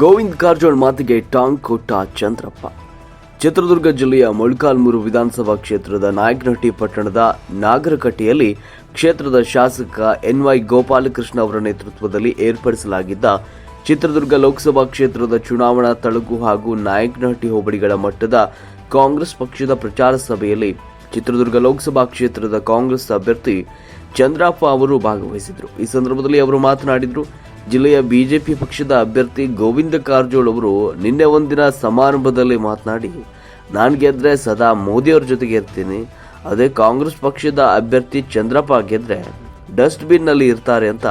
ಗೋವಿಂದ್ ಕಾರಜೋಳ್ ಮಾತಿಗೆ ಟಾಂಗ್ ಕೊಟ್ಟ ಚಂದ್ರಪ್ಪ. ಚಿತ್ರದುರ್ಗ ಜಿಲ್ಲೆಯ ಮೊಳಕಾಲ್ಮೂರು ವಿಧಾನಸಭಾ ಕ್ಷೇತ್ರದ ನಾಯಕನಹಟ್ಟಿ ಪಟ್ಟಣದ ನಾಗರಕಟ್ಟೆಯಲ್ಲಿ ಕ್ಷೇತ್ರದ ಶಾಸಕ ಎನ್ವೈ ಗೋಪಾಲಕೃಷ್ಣ ಅವರ ನೇತೃತ್ವದಲ್ಲಿ ಏರ್ಪಡಿಸಲಾಗಿದ್ದ ಚಿತ್ರದುರ್ಗ ಲೋಕಸಭಾ ಕ್ಷೇತ್ರದ ಚುನಾವಣಾ ತಳಕು ಹಾಗೂ ನಾಯಕನಹಟ್ಟಿ ಹೋಬಳಿಗಳ ಮಟ್ಟದ ಕಾಂಗ್ರೆಸ್ ಪಕ್ಷದ ಪ್ರಚಾರ ಸಭೆಯಲ್ಲಿ ಚಿತ್ರದುರ್ಗ ಲೋಕಸಭಾ ಕ್ಷೇತ್ರದ ಕಾಂಗ್ರೆಸ್ ಅಭ್ಯರ್ಥಿ ಚಂದ್ರಪ್ಪ ಅವರು ಭಾಗವಹಿಸಿದರು ಈ ಸಂದರ್ಭದಲ್ಲಿ ಅವರು ಮಾತನಾಡಿದರು ಜಿಲ್ಲೆಯ ಬಿಜೆಪಿ ಪಕ್ಷದ ಅಭ್ಯರ್ಥಿ ಗೋವಿಂದ ಕಾರಜೋಳ್ ಅವರು ನಿನ್ನೆ ಒಂದಿನ ಸಮಾರಂಭದಲ್ಲಿ ಮಾತನಾಡಿ ನಾನು ಗೆದ್ರೆ ಸದಾ ಮೋದಿಯವ್ರ ಜೊತೆಗೆ ಇರ್ತೀನಿ. ಅದೇ ಕಾಂಗ್ರೆಸ್ ಪಕ್ಷದ ಅಭ್ಯರ್ಥಿ ಚಂದ್ರಪ್ಪ ಗೆದ್ರೆ ಡಸ್ಟ್ಬಿನ್ನಲ್ಲಿ ಇರ್ತಾರೆ ಅಂತ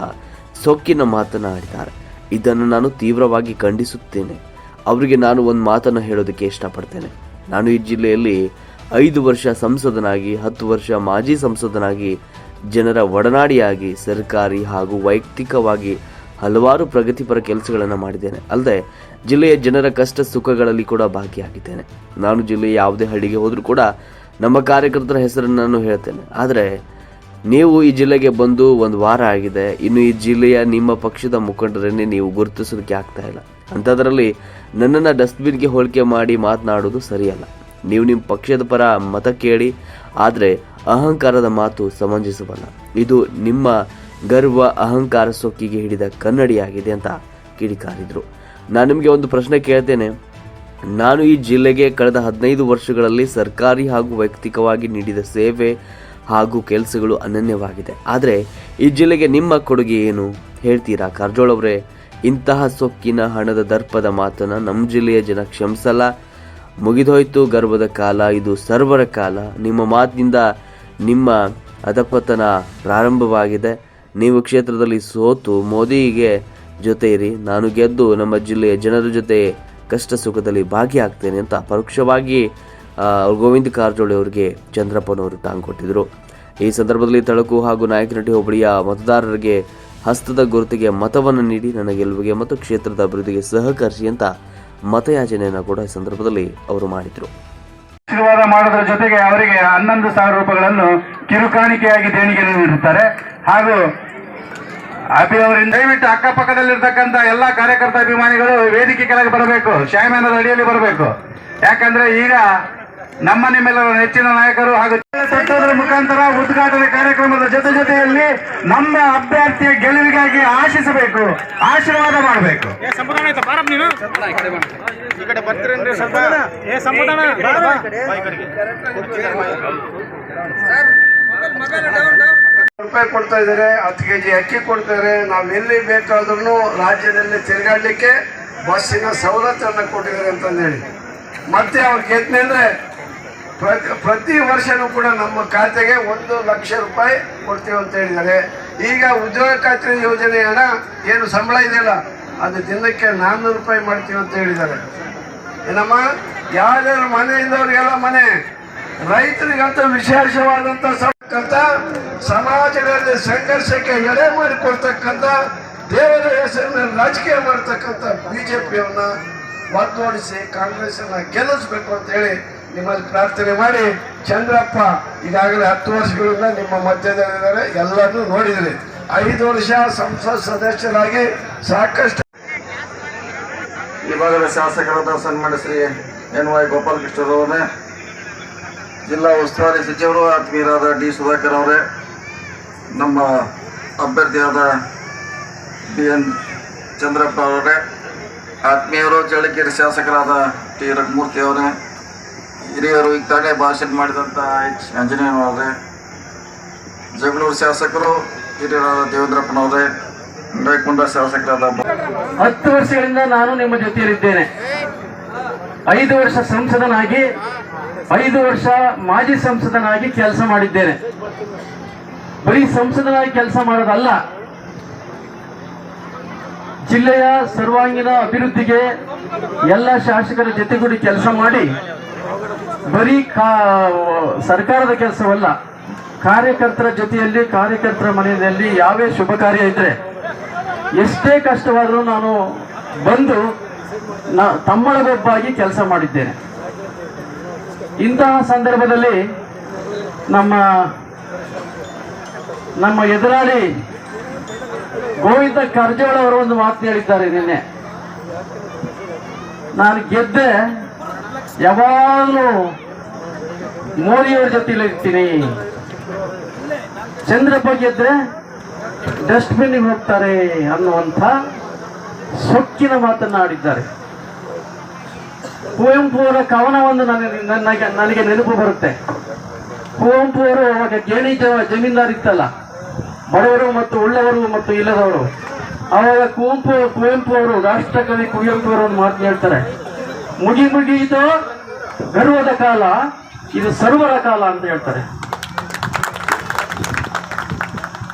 ಸೊಕ್ಕಿನ ಮಾತನಾಡಿದ್ದಾರೆ ಇದನ್ನು ನಾನು ತೀವ್ರವಾಗಿ ಖಂಡಿಸುತ್ತೇನೆ. ಅವರಿಗೆ ನಾನು ಒಂದು ಮಾತನ್ನು ಹೇಳೋದಕ್ಕೆ ಇಷ್ಟಪಡ್ತೇನೆ. ನಾನು ಈ ಜಿಲ್ಲೆಯಲ್ಲಿ ಐದು ವರ್ಷ ಸಂಸದನಾಗಿ, ಹತ್ತು ವರ್ಷ ಮಾಜಿ ಸಂಸದನಾಗಿ, ಜನರ ಒಡನಾಡಿಯಾಗಿ, ಸರ್ಕಾರಿ ಹಾಗೂ ವೈಯಕ್ತಿಕವಾಗಿ ಹಲವಾರು ಪ್ರಗತಿಪರ ಕೆಲಸಗಳನ್ನು ಮಾಡಿದ್ದೇನೆ. ಅಲ್ಲದೆ ಜಿಲ್ಲೆಯ ಜನರ ಕಷ್ಟ ಸುಖಗಳಲ್ಲಿ ಕೂಡ ಭಾಗಿಯಾಗಿದ್ದೇನೆ. ನಾನು ಜಿಲ್ಲೆಯ ಯಾವುದೇ ಹಳ್ಳಿಗೆ ಹೋದರೂ ಕೂಡ ನಮ್ಮ ಕಾರ್ಯಕರ್ತರ ಹೆಸರನ್ನು ನಾನು ಹೇಳ್ತೇನೆ. ಆದರೆ ನೀವು ಈ ಜಿಲ್ಲೆಗೆ ಬಂದು ಒಂದು ವಾರ ಆಗಿದೆ. ಇನ್ನು ಈ ಜಿಲ್ಲೆಯ ನಿಮ್ಮ ಪಕ್ಷದ ಮುಖಂಡರನ್ನೇ ನೀವು ಗುರುತಿಸೋದಕ್ಕೆ ಆಗ್ತಾ ಇಲ್ಲ. ಅಂಥದ್ರಲ್ಲಿ ನನ್ನನ್ನು ಡಸ್ಟ್ಬಿನ್ಗೆ ಹೋಲಿಕೆ ಮಾಡಿ ಮಾತನಾಡೋದು ಸರಿಯಲ್ಲ. ನೀವು ನಿಮ್ಮ ಪಕ್ಷದ ಪರ ಮತ ಕೇಳಿ, ಆದರೆ ಅಹಂಕಾರದ ಮಾತು ಸಮಂಜಸವಲ್ಲ. ಇದು ನಿಮ್ಮ ಗರ್ವ, ಅಹಂಕಾರ ಸೊಕ್ಕಿಗೆ ಹಿಡಿದ ಕನ್ನಡಿಯಾಗಿದೆ ಅಂತ ಕಿಡಿಕಾರಿದ್ರು. ನಾನು ನಿಮಗೆ ಒಂದು ಪ್ರಶ್ನೆ ಕೇಳ್ತೇನೆ. ನಾನು ಈ ಜಿಲ್ಲೆಗೆ ಕಳೆದ ಹದಿನೈದು ವರ್ಷಗಳಲ್ಲಿ ಸರ್ಕಾರಿ ಹಾಗೂ ವೈಯಕ್ತಿಕವಾಗಿ ನೀಡಿದ ಸೇವೆ ಹಾಗೂ ಕೆಲಸಗಳು ಅನನ್ಯವಾಗಿದೆ. ಆದರೆ ಈ ಜಿಲ್ಲೆಗೆ ನಿಮ್ಮ ಕೊಡುಗೆ ಏನು? ಹೇಳ್ತೀರಾ ಕಾರಜೋಳ ಅವರೇ? ಇಂತಹ ಸೊಕ್ಕಿನ ಹಣದ ದರ್ಪದ ಮಾತನ್ನು ನಮ್ಮ ಜಿಲ್ಲೆಯ ಜನ ಕ್ಷಮಿಸಲ್ಲ. ಮುಗಿದೋಯ್ತು ಗರ್ಭದ ಕಾಲ, ಇದು ಸರ್ವರ ಕಾಲ. ನಿಮ್ಮ ಮಾತಿನಿಂದ ನಿಮ್ಮ ಅಧಪತನ ಪ್ರಾರಂಭವಾಗಿದೆ. ನೀವು ಕ್ಷೇತ್ರದಲ್ಲಿ ಸೋತು ಮೋದಿಗೆ ಜೊತೆ ಇರಿ ನಾನು ಗೆದ್ದು ನಮ್ಮ ಜಿಲ್ಲೆಯ ಜನರ ಜೊತೆ ಕಷ್ಟ ಸುಖದಲ್ಲಿ ಭಾಗಿಯಾಗ್ತೇನೆ ಅಂತ ಪರೋಕ್ಷವಾಗಿ ಗೋವಿಂದ ಕಾರಜೋಳಿ ಅವರಿಗೆ ಚಂದ್ರಪ್ಪನವರು ಟಾಂಗ್ ಕೊಟ್ಟಿದ್ರು. ಈ ಸಂದರ್ಭದಲ್ಲಿ ತಳಕು ಹಾಗೂ ನಾಯಕನಹಟ್ಟಿ ಹೋಬಳಿಯ ಮತದಾರರಿಗೆ ಹಸ್ತದ ಗುರುತಿಗೆ ಮತವನ್ನು ನೀಡಿ ನನ್ನ ಗೆಲುವಿಗೆ ಮತ್ತು ಕ್ಷೇತ್ರದ ಅಭಿವೃದ್ಧಿಗೆ ಸಹಕರಿಸಿ ಅಂತ ಮತಯಾಚನೆಯನ್ನು ಕೂಡ ಈ ಸಂದರ್ಭದಲ್ಲಿ ಅವರು ಮಾಡಿದರು. ಆಶೀರ್ವಾದ ಮಾಡೋದ್ರ ಜೊತೆಗೆ ಅವರಿಗೆ ಹನ್ನೊಂದು ಸಾವಿರ ರೂಪಾಯಿಗಳನ್ನು ಕಿರುಕಾಣಿಕೆಯಾಗಿ ದೇಣಿಗೆ ನೀಡುತ್ತಾರೆ. ಹಾಗೂ ಅಭಿ ಅವರಿಂದ ದಯವಿಟ್ಟು ಅಕ್ಕಪಕ್ಕದಲ್ಲಿರ್ತಕ್ಕಂಥ ಎಲ್ಲಾ ಕಾರ್ಯಕರ್ತ ಅಭಿಮಾನಿಗಳು ವೇದಿಕೆ ಕೆಳಗೆ ಬರಬೇಕು ಶಾಮಿಯಾನದ ಅಡಿಯಲ್ಲಿ ಬರಬೇಕು. ಯಾಕಂದ್ರೆ ಈಗ ನಮ್ಮ ನಿಮ್ಮೆಲ್ಲರ ನೆಚ್ಚಿನ ನಾಯಕರು ಹಾಗೂ ತಟ್ಟೋದ್ರ ಮುಖಾಂತರ ಉದ್ಘಾಟನೆ ಕಾರ್ಯಕ್ರಮದ ಜೊತೆ ಜೊತೆಯಲ್ಲಿ ನಮ್ಮ ಅಭ್ಯರ್ಥಿಯ ಗೆಲುವಿಗಾಗಿ ಆಶಿಸಬೇಕು ಆಶೀರ್ವಾದ ಮಾಡಬೇಕು. ರೂಪಾಯಿ ಕೊಡ್ತಾ ಇದ್ದಾರೆ, ಹತ್ತು ಕೆ ಜಿ ಅಕ್ಕಿ ಕೊಡ್ತಾರೆ ನಾವು ಎಲ್ಲಿ ಬೇಕಾದ್ರೂ ರಾಜ್ಯದಲ್ಲಿ ತಿರುಗಾಡಲಿಕ್ಕೆ ಬಸ್ಸಿನ ಸವಲತ್ತನ್ನು ಕೊಟ್ಟಿದ್ದಾರೆ ಅಂತಂದೇಳಿ ಮತ್ತೆ ಅವ್ರು ಗೆದ್ನೆ ಅಂದ್ರೆ ಪ್ರತಿ ವರ್ಷನೂ ಕೂಡ ನಮ್ಮ ಖಾತೆಗೆ ಒಂದು ಲಕ್ಷ ರೂಪಾಯಿ ಕೊಡ್ತೀವಿ ಅಂತ ಹೇಳಿದ್ದಾರೆ. ಈಗ ಉದ್ಯೋಗ ಖಾತ್ರಿ ಯೋಜನೆ ಹಣ ಏನು ಸಂಬಳ ಇದೆಯಲ್ಲ, ಅದು ದಿನಕ್ಕೆ ನಾನ್ನೂರು ರೂಪಾಯಿ ಮಾಡ್ತೀವಿ ಅಂತ ಹೇಳಿದ್ದಾರೆ. ಏನಮ್ಮ ಯಾರ್ಯಾರು ಮನೆ ಇದ್ದವ್ರಿಗೆಲ್ಲ ಮನೆ. ರೈತರಿಗಂತ ವಿಶೇಷವಾದಂತ ಸಂಕಂತ ಸಮಾಜದಲ್ಲಿ ಸಂಘರ್ಷಕ್ಕೆ ಎಡೆ ಮಾಡಿಕೊಡ್ತಕ್ಕಂಥ, ದೇವರ ಹೆಸರಿನಲ್ಲಿ ರಾಜಕೀಯ ಮಾಡ್ತಕ್ಕಂಥ ಬಿಜೆಪಿಯನ್ನ ಒದ್ದೋಡಿಸಿ ಕಾಂಗ್ರೆಸ್ ಅನ್ನ ಗೆಲ್ಲಿಸ್ಬೇಕು ಅಂತ ಹೇಳಿ ನಿಮ್ಮಲ್ಲಿ ಪ್ರಾರ್ಥನೆ ಮಾಡಿ, ಚಂದ್ರಪ್ಪ, ಈಗಾಗಲೇ ಹತ್ತು ವರ್ಷಗಳಿಂದ ನಿಮ್ಮ ಮಧ್ಯದಲ್ಲಿದ್ದಾರೆ, ಎಲ್ಲರನ್ನು ನೋಡಿದ್ರಿ. ಐದು ವರ್ಷ ಸಂಸತ್ ಸದಸ್ಯರಾಗಿ ಸಾಕಷ್ಟು ಇವಾಗಲೇ ಶಾಸಕರಾದ ಸನ್ಮಾನ ಶ್ರೀ ಎನ್ ವೈ ಗೋಪಾಲಕೃಷ್ಣರವರೇ ಜಿಲ್ಲಾ ಉಸ್ತುವಾರಿ ಸಚಿವರು ಆತ್ಮೀಯರಾದ ಡಿ ಸುಧಾಕರ್ ಅವರೇ, ನಮ್ಮ ಅಭ್ಯರ್ಥಿಯಾದ ಬಿ ಎನ್ ಚಂದ್ರಪ್ಪ ಅವರೇ, ಆತ್ಮೀಯರು ಚಳ್ಳಕೆರೆ ಶಾಸಕರಾದ ಟಿ ರಘುಮೂರ್ತಿ ಅವರೇ, ಹಿರಿಯರು ಈಗ ತಾನೇ ಭಾಷಣ ಮಾಡಿದಂಥ ಎಚ್ ಆಂಜನೇಯನವರೇ ಜಗಳೂರು ಶಾಸಕರು ಹಿರಿಯರಾದ ದೇವೇಂದ್ರಪ್ಪನವರೇ ರೇಖುಂಡ ಶಾಸಕರಾದ ಹತ್ತು ವರ್ಷಗಳಿಂದ ನಾನು ನಿಮ್ಮ ಜೊತೆಯಲ್ಲಿದ್ದೇನೆ. ಐದು ವರ್ಷ ಸಂಸದನಾಗಿ ಐದು ವರ್ಷ ಮಾಜಿ ಸಂಸದನಾಗಿ ಕೆಲಸ ಮಾಡಿದ್ದೇನೆ. ಬರೀ ಸಂಸದನಾಗಿ ಕೆಲಸ ಮಾಡೋದಲ್ಲ, ಜಿಲ್ಲೆಯ ಸರ್ವಾಂಗೀಣ ಅಭಿವೃದ್ಧಿಗೆ ಎಲ್ಲ ಶಾಸಕರ ಜೊತೆಗೂಡಿ ಕೆಲಸ ಮಾಡಿ, ಬರೀ ಕಾ, ಸರ್ಕಾರದ ಕೆಲಸವಲ್ಲ, ಕಾರ್ಯಕರ್ತರ ಜೊತೆಯಲ್ಲಿ, ಕಾರ್ಯಕರ್ತರ ಮನೆಯಲ್ಲಿ ಯಾವೇ ಶುಭ ಕಾರ್ಯ ಇದ್ರೆ, ಎಷ್ಟೇ ಕಷ್ಟವಾದರೂ ನಾನು ಬಂದು ನ, ತಮ್ಮಳಗೊಬ್ಬಾಗಿ ಕೆಲಸ ಮಾಡಿದ್ದೇನೆ. ಇಂತಹ ಸಂದರ್ಭದಲ್ಲಿ ನಮ್ಮ ನಮ್ಮ ಎದುರಾಳಿ ಗೋವಿಂದ ಕಾರಜೋಳ ಅವರು ಒಂದು ಮಾತು ಹೇಳಿದ್ದಾರೆ ನಿನ್ನೆ. ನಾನು ಗೆದ್ದೆ ಯಾವಾಗಲೂ ಮೋದಿಯವ್ರ ಜೊತೆಲಿ ಇರ್ತೀನಿ. ಚಂದ್ರಪ್ಪ ಗೆದ್ರೆ ಡಸ್ಟ್ಬಿನ್ಗೆ ಹೋಗ್ತಾರೆ ಅನ್ನುವಂಥ ಸೊಕ್ಕಿನ ಮಾತನ್ನು ಆಡಿದ್ದಾರೆ ಕುವೆಂಪು ಅವರ ಕವನವನ್ನು ನನಗೆ ನನಗೆ ನನಗೆ ನೆನಪು ಬರುತ್ತೆ. ಕುವೆಂಪು ಅವರು ಅವಾಗ ಗೇಣಿ ಜಮೀನ್ದಾರ್ ಇತ್ತಲ್ಲ. ಬಡವರು ಮತ್ತು ಉಳ್ಳವರು ಮತ್ತು ಇಲ್ಲದವರು. ಅವಾಗ ಕುವೆಂಪು ಕುವೆಂಪು ಅವರು ರಾಷ್ಟ್ರಕವಿ ಕುವೆಂಪು ಅವರು ಒಂದು ಮಾತು ಹೇಳ್ತಾರೆ. ಮುಗಿ ಮುಗಿಯಿತು ಗರ್ವದ ಕಾಲ, ಇದು ಸರ್ವರ ಕಾಲ ಅಂತ ಹೇಳ್ತಾರೆ.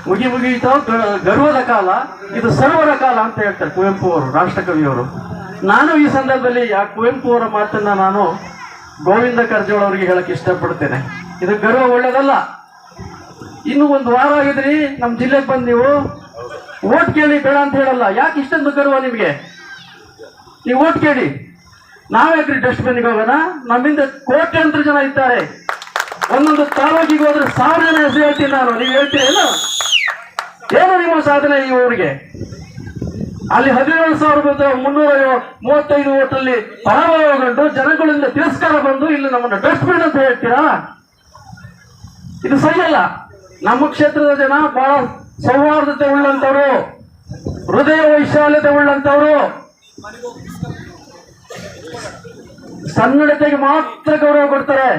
ಮುಗಿ ಮುಗಿಯಿತು ಗರ್ವದ ಕಾಲ, ಇದು ಸರ್ವರ ಕಾಲ ಅಂತ ಹೇಳ್ತಾರೆ ಕುವೆಂಪು ಅವರು ರಾಷ್ಟ್ರಕವಿಯವರು. ನಾನು ಈ ಸಂದರ್ಭದಲ್ಲಿ ಆ ಕುವೆಂಪು ಅವರ ಮಾತನ್ನ ನಾನು ಗೋವಿಂದ ಕಾರಜೋಳ ಅವರಿಗೆ ಹೇಳಕ್ ಇಷ್ಟಪಡ್ತೇನೆ. ಇದು ಗರ್ವ ಒಳ್ಳೇದಲ್ಲ. ಇನ್ನು ಒಂದು ವಾರ ಆಗಿದ್ರಿ ನಮ್ಮ ಜಿಲ್ಲೆಗೆ ಬಂದು ನೀವು ಓಟ್ ಕೇಳಿ ಬೇಡ ಅಂತ ಹೇಳಲ್ಲ. ಯಾಕೆ ಇಷ್ಟೊಂದು ಗರ್ವ ನಿಮಗೆ? ನೀವು ಓಟ್ ಕೇಳಿ. ನಾವ್ಯಾಕ್ರಿ ಡಸ್ಟ್ಬಿನ್ಗೆ ಹೋಗೋಣ. ನಮ್ಮಿಂದ ಕೋಟ್ಯಾಂತರ ಜನ ಇದ್ದಾರೆ. ಒಂದೊಂದು ತಾಲೂಕಿಗೆ ಹೋದ್ರೆ ಸಾವಿರ ಜನ ಹೆಸರು ಹೇಳ್ತೀನಿ ನಾನು. ನೀವು ಹೇಳ್ತೀರೇನು? ಏನು ನಿಮ್ಮ ಸಾಧನೆ ಈ ಊರಿಗೆ? ಅಲ್ಲಿ ಹದಿನೇಳು ಸಾವಿರದ ಮುನ್ನೂರ ಮೂವತ್ತೈದು ಓಟಲ್ಲಿ ಪರಾಭವಗೊಂಡು ಜನಗಳಿಂದ ತಿರಸ್ಕಾರ ಬಂದು ಇಲ್ಲಿ ನಮ್ಮನ್ನು ಡಸ್ಟ್ಬಿನ್ ಅಂತ ಹೇಳ್ತೀರಾ? ಇದು ಸರಿಯಲ್ಲ. ನಮ್ಮ ಕ್ಷೇತ್ರದ ಜನ ಬಹಳ ಸೌಹಾರ್ದತೆ ಉಳ್ಳಂತವರು ಹೃದಯ ವೈಶಾಲ್ಯತೆ ಉಳ್ಳಂತವರು ಸನ್ನಡತೆಗೆ ಮಾತ್ರ ಗೌರವ ಕೊಡ್ತಾರೆ.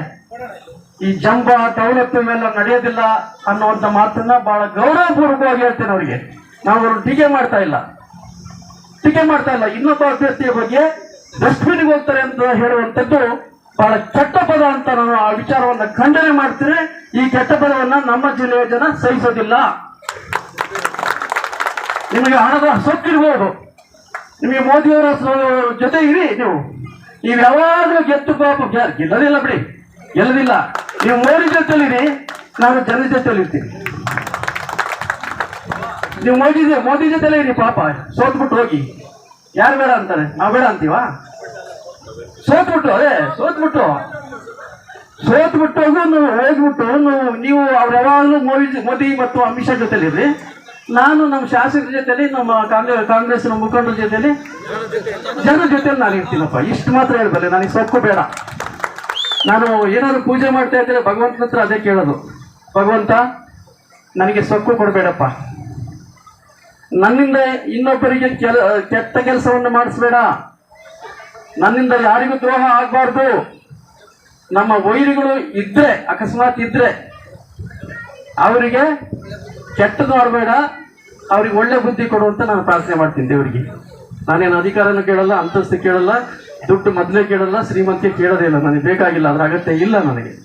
ಈ ಜಂಬ ದೌಲತ್ತು ಮೇಲೆ ನಡೆಯೋದಿಲ್ಲ ಅನ್ನುವಂಥ ಮಾತನ್ನ ಬಹಳ ಗೌರವಪೂರ್ವಕವಾಗಿ ಹೇಳ್ತೇನೆ ಅವರಿಗೆ. ನಾವು ಟೀಕೆ ಮಾಡ್ತಾ ಇಲ್ಲ. ಟೀಕೆ ಮಾಡ್ತಾ ಇಲ್ಲ. ಇನ್ನೊಬ್ಬ ಅಭ್ಯರ್ಥಿಯ ಬಗ್ಗೆ ಡಸ್ಟ್ಬಿನ್ಗೆ ಹೋಗ್ತಾರೆ ಅಂತ ಹೇಳುವಂಥದ್ದು ಬಹಳ ಕೆಟ್ಟ ಪದ ಅಂತ ನಾನು ಆ ವಿಚಾರವನ್ನ ಖಂಡನೆ ಮಾಡ್ತೀನಿ. ಈ ಕೆಟ್ಟ ಪದವನ್ನ ನಮ್ಮ ಜಿಲ್ಲೆಯ ಜನ ಸಹಿಸೋದಿಲ್ಲ. ನಿಮಗೆ ಹಣದ ಸೊಕ್ಕಿರ್ಬೋದು. ನಿಮಗೆ ಮೋದಿಯವರ ಜೊತೆ ಇರಿ ನೀವು. ನೀವು ಯಾವಾಗಲೂ ಗೆದ್ದು ಪಾಪ ಗೆಲ್ಲದಿಲ್ಲ ಬಿಡಿ. ಗೆಲ್ಲದಿಲ್ಲ. ನೀವು ಮೋದಿ ಜೊತೆಲಿರಿ, ನಾನು ಜನ ಜೊತೆಲಿ ಇರ್ತೀನಿ ನೀವು ಮೋದಿ ಮೋದಿ ಜೊತೆಲೇ ಇರಿ ಪಾಪ. ಸೋತ್ಬಿಟ್ಟು ಹೋಗಿ. ಯಾರು ಬೇಡ ಅಂತಾರೆ? ನಾವು ಬೇಡ ಅಂತೀವಾ? ಸೋತ್ಬಿಟ್ಟು, ಅದೇ, ಸೋತ್ಬಿಟ್ಟು. ಸೋತ್ಬಿಟ್ಟು ನೀವು ಹೋಗ್ಬಿಟ್ಟು ನೀವು ಅವ್ರು ಯಾವಾಗಲೂ ಮೋದಿ ಮೋದಿ ಮತ್ತು ಅಮಿತ್ ಶಾ ಜೊತೆಲಿರ್ರಿ ನಾನು ನಮ್ಮ ಶಾಸಕರ ಜೊತೆಲಿ, ನಮ್ಮ ಕಾಂಗ್ರೆಸ್ ಕಾಂಗ್ರೆಸ್ನ ಮುಖಂಡರ ಜೊತೆಲಿ ಜನರ ಜೊತೆಲಿ ನಾನು ಇರ್ತೀನಪ್ಪ. ಇಷ್ಟು ಮಾತ್ರ ಹೇಳ್ಬಲ್ಲೆ ನನಗೆ ಸೊಕ್ಕು ಬೇಡ. ನಾನು ಏನಾದ್ರು ಪೂಜೆ ಮಾಡ್ತಾ ಇದ್ದರೆ ಭಗವಂತನ ಹತ್ರ ಅದೇ ಕೇಳೋದು. ಭಗವಂತ, ನನಗೆ ಸೊಕ್ಕು ಕೊಡಬೇಡಪ್ಪ. ನನ್ನಿಂದ ಇನ್ನೊಬ್ಬರಿಗೆ ಕೆಲ, ಕೆಟ್ಟ ಕೆಲಸವನ್ನು ಮಾಡಿಸ್ಬೇಡ. ನನ್ನಿಂದ ಯಾರಿಗೂ ದ್ರೋಹ ಆಗಬಾರ್ದು. ನಮ್ಮ ವೈರಿಗಳು ಇದ್ರೆ, ಅಕಸ್ಮಾತ್ ಇದ್ರೆ, ಅವರಿಗೆ ಕೆಟ್ಟದ್ದು ಮಾಡಬೇಡ. ಅವ್ರಿಗೆ ಒಳ್ಳೆ ಬುದ್ಧಿ ಕೊಡು ಅಂತ ನಾನು ಪ್ರಾರ್ಥನೆ ಮಾಡ್ತೀನಿ ದೇವರಿಗೆ. ನಾನೇನು ಅಧಿಕಾರನೂ ಕೇಳಲ್ಲ, ಅಂತಸ್ತು ಕೇಳಲ್ಲ, ದುಡ್ಡು ಮೊದಲೇ ಕೇಳಲ್ಲ ಶ್ರೀಮಂತಿಗೆ ಕೇಳೋದೇ ಇಲ್ಲ. ನನಗೆ ಬೇಕಾಗಿಲ್ಲ, ಅದರ ಅಗತ್ಯ ಇಲ್ಲ ನನಗೆ.